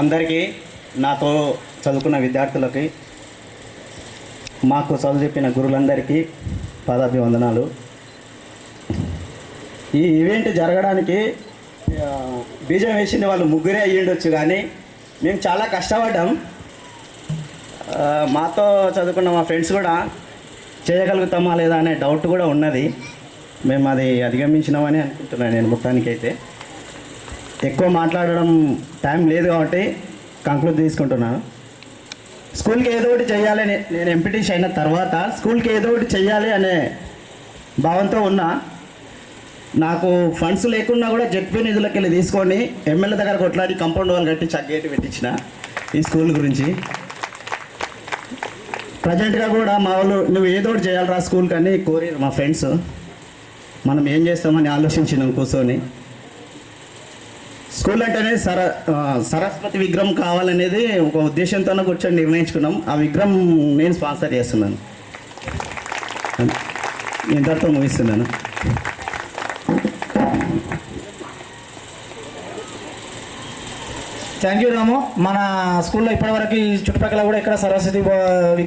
అందరికీ నాతో చదువుకున్న విద్యార్థులకి మాకు చదువు చెప్పిన గురువులందరికీ పాదాభివందనాలు. ఈ ఈవెంట్ జరగడానికి బీజం వేసింది వాళ్ళు ముగ్గురే అయ్యిండొచ్చు కానీ మేము చాలా కష్టపడ్డాం. మాతో చదువుకున్న మా ఫ్రెండ్స్ కూడా చేయగలుగుతామా లేదా అనే డౌట్ కూడా ఉన్నది. మేము అది అధిగమించినామని అనుకుంటున్నాను నేను మొత్తానికైతే. ఎక్కువ మాట్లాడడం టైం లేదు కాబట్టి కంక్లూడ్ తీసుకుంటున్నాను. స్కూల్కి ఏదో ఒకటి చేయాలని నేను ఎంపిటీస్ అయిన తర్వాత స్కూల్కి ఏదో ఒకటి చేయాలి అనే భావంతో ఉన్నా నాకు ఫండ్స్ లేకున్నా కూడా జెడ్పీ నిధులకి వెళ్ళి తీసుకొని ఎమ్మెల్యే దగ్గర కొట్లాడి కంపౌండ్ వాళ్ళు కట్టి చగ్గేటి పెట్టించిన ఈ స్కూల్ గురించి. ప్రజెంట్గా కూడా మా వాళ్ళు నువ్వు ఏదో ఒకటి చేయాలిరా స్కూల్ కానీ కోరి మా ఫ్రెండ్స్ మనం ఏం చేస్తామని ఆలోచించినాం కూర్చొని. స్కూల్ అంటేనే సర సరస్వతి విగ్రహం కావాలనేది ఒక ఉద్దేశంతోనే కూర్చొని నిర్ణయించుకున్నాం. ఆ విగ్రహం నేను స్పాన్సర్ చేస్తున్నాను. ఇంతతో ముగిస్తున్నాను. Thank you Ramu. మన స్కూల్లో ఇప్పటివరకు చుట్టుపక్కల కూడా ఇక్కడ సరస్వతి